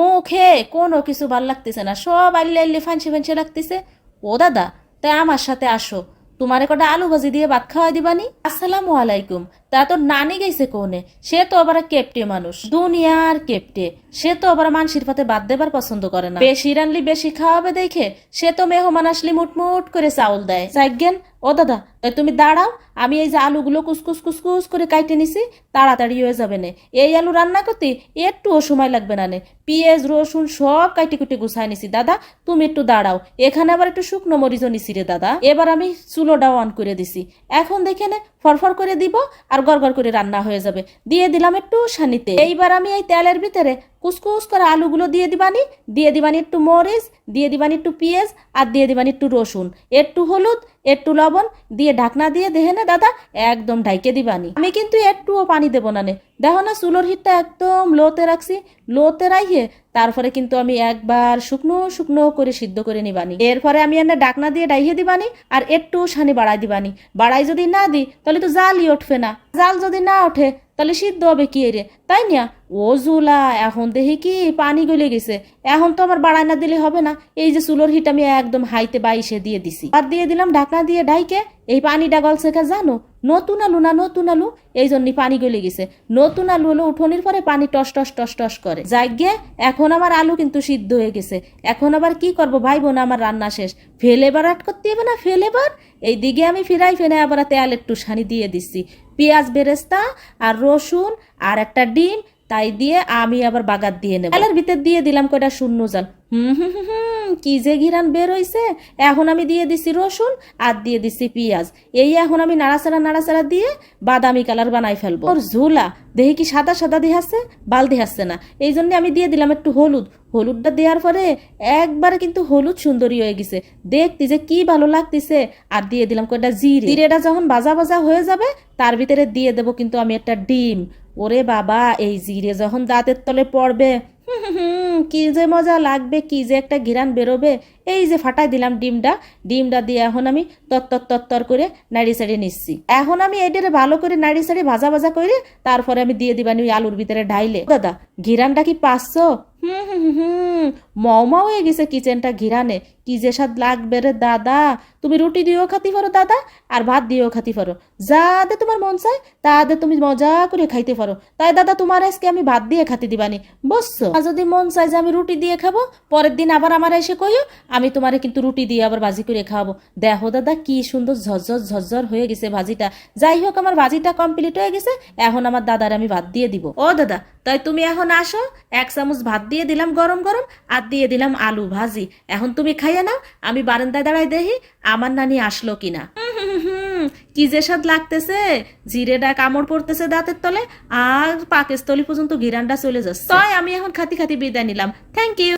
মুখে কোনো কিছু ভালো লাগতেছে না। সব আল্লি আল্লি ফাঁসি ফাঁসি লাগতেছে। ও দাদা, তাই আমার সাথে আসো। তোমারে কটা আলু ভাজি দিয়ে ভাত খাওয়াই দিবানি। আসসালামু আলাইকুম। তা তোর নানি গেছে কোনে? সে তো আবার কেপটে মানুষ। দুনিয়ার কেপটে। সে তো আবার মানসির পাতে বাদ দেবার পছন্দ করে না। বেশি রানলি বেশি খাওয়াবে দেখে সে তো মেহমান আসলি মুটমুট করে চাউল দেয়। সাইজ্ঞান ও দাদা, এ তুমি দাঁড়াও, আমি এই যে আলুগুলো কুসকুস কুসকুস করে কাইটে নিছি, তাড়াতাড়ি হয়ে যাবে না। এই আলু রান্না করতে একটুও সময় লাগবে না নে। পেঁয়াজ, রসুন সব কাইটে কুটে গুছাই নিছি। দাদা, তুমি একটু দাঁড়াও, এখানে আবার একটু শুকনো মরিচও নিছি রে দাদা। এবার আমি চুলোটাও অন করে দিছি। এখন দেখে নে, ফরফর করে দিব আর গড়গড় করে রান্না হয়ে যাবে। দিয়ে দিলাম একটু সানিতে। এইবার আমি এই তেলের ভিতরে কুসকুস করে আলুগুলো দিয়ে দিবানি দিয়ে দিবানি একটু মরিচ, দিয়ে দিবানি একটু পেঁয়াজ, আর দিয়ে দিবানি একটু রসুন। একটু হলুদ, একটু লবণ দিয়ে ঢাকনা দিয়ে দেখে না দাদা একদম ঢাইকে দিবানি। আমি কিন্তু একটুও পানি দেবো না নে। দেখো না, চুলোর হিটটা একদম লোতে রাখছি। লোতে রাখিয়ে তারপরে কিন্তু আমি একবার শুকনো শুকনো করে সিদ্ধ করে নিবানি। এরপরে আমি এনে ডাকনা দিয়ে ডাইয়ে দিবানি, আর একটু সানি বাড়াই দিবানি। বাড়াই যদি না দিই, তাহলে তো জালই উঠবে না। জাল যদি না ওঠে তাহলে সিদ্ধ হবে কি রে তাই না ও জুলা, এখন দেখি কি পানি গলে গেছে। এখন তো আমার বাড়াই না দিলে হবে না। এই যে চুলোর হিট আমি একদম হাইতে বাইশে দিয়ে দিছি। আর দিয়ে দিলাম, ঢাকনা দিয়ে ডাইকে এই পানিটা গলছে কে জানো? নতুন আলু না নতুন আলু, এই জন্যই পানি গলে গেছে। নতুন আলু হলো উঠোনির পরে পানি টস টস টস টস করে। যাইগে, এখন আমার আলু কিন্তু সিদ্ধ হয়ে গেছে। এখন আবার কি করব ভাই বোন, আমার রান্না শেষ। ফেলে বার আট করতে হবে না? ফেলে বার এই দিকে আমি ফিরাই ফেনে আবার তেল একটু সানি দিয়ে দিচ্ছি পেঁয়াজ, বেরেস্তা আর রসুন আর একটা ডিম, তাই দিয়ে আমি আবার বাগাত দিয়ে নেব। তেলের ভিতর দিয়ে দিলাম কয়টা শূন্য জাল। হুম হুম হুম কি যে ঘিরান বের হইছে? এখন আমি দিয়ে দিছি রসুন আর দিয়ে দিছি পেঁয়াজ। এই এখন আমি নাড়াচাড়া নাড়াচাড়া দিয়ে বাদামি কালার বানাই ফেলব। ওর ঝুলা দেখি কি সাদা সাদা দেহাচ্ছে বাল দেহাচ্ছে না। এই জন্য আমি দিয়ে দিলাম একটু হলুদ। হলুদটা দেওয়ার পরে একবারে কিন্তু হলুদ সুন্দরী হয়ে গেছে। দেখতে যে কি ভালো লাগতেছে। আর দিয়ে দিলাম কয়টা জিরে। জিরেটা যখন বাজা বাজা হয়ে যাবে, তার ভিতরে দিয়ে দেবো কিন্তু আমি একটা ডিম। ওরে বাবা, এই জিরে যখন দাঁতের তলে পড়বে হুম, কি যে মজা লাগবে, কি যে একটা ঘিরান বেরোবে। এই যে ফাটাই দিলাম ডিমটা ডিমটা দিয়ে এখন আমি তত্তর তত্তর করে নাড়ি সাড়ি নিচ্ছি। এখন আমি এটারে ভালো করে নাড়ি সাড়ি ভাজা ভাজা করে তারপরে আমি দিয়ে দিবানি ওই আলুর ভিতরে ঢাইলে। দাদা ঘিরানটা কি পাঁচশো হুম হুম হুম হুম। মৌমা হয়ে গেছে কিচেনটা ঘিরানে কি যে স্বাদ লাগবে রে দাদা? তুমি রুটি দিয়েও খাতি পারো দাদা, আর ভাত দিয়েও খাতি পারো। যা দে তোমার মন চায়, তা দে তুমি মজা করে খাইতে পারো। তাই দাদা, তোমার আজকে আমি ভাত দিয়ে খাতি দিবানি বসছো আর যদি মন চায় যে আমি রুটি দিয়ে খাব, পরের দিন আবার আমার এসে কইও, আমি তোমারে কিন্তু রুটি দিয়ে আবার ভাজি করে খাওয়াবো। দেখো দাদা, কি সুন্দর ঝরঝর ঝরঝর হয়ে গেছে ভাজিটা। যাই হোক, আমার ভাজিটা কমপ্লিট হয়ে গেছে, এখন আমার দাদার আমি ভাত দিয়ে দিব। ও দাদা, তাই তুমি এখন আসো, এক চামচ ভাত দিয়ে দিলাম গরম গরম, আর দিয়ে দিলাম আলু ভাজি। এখন তুমি খাইয়ে নাও আমি বারান্দায় দাঁড়াই দেখি আমার নানি আসলো কিনা। কি যে স্বাদ লাগতেছে। জিরেটা কামড় পড়তেছে দাঁতের তলে, আর পাকের তলি পর্যন্ত ঘিরানটা চলে যাচ্ছে। তাই আমি এখন খাতি খাতি বিদায় নিলাম। Thank you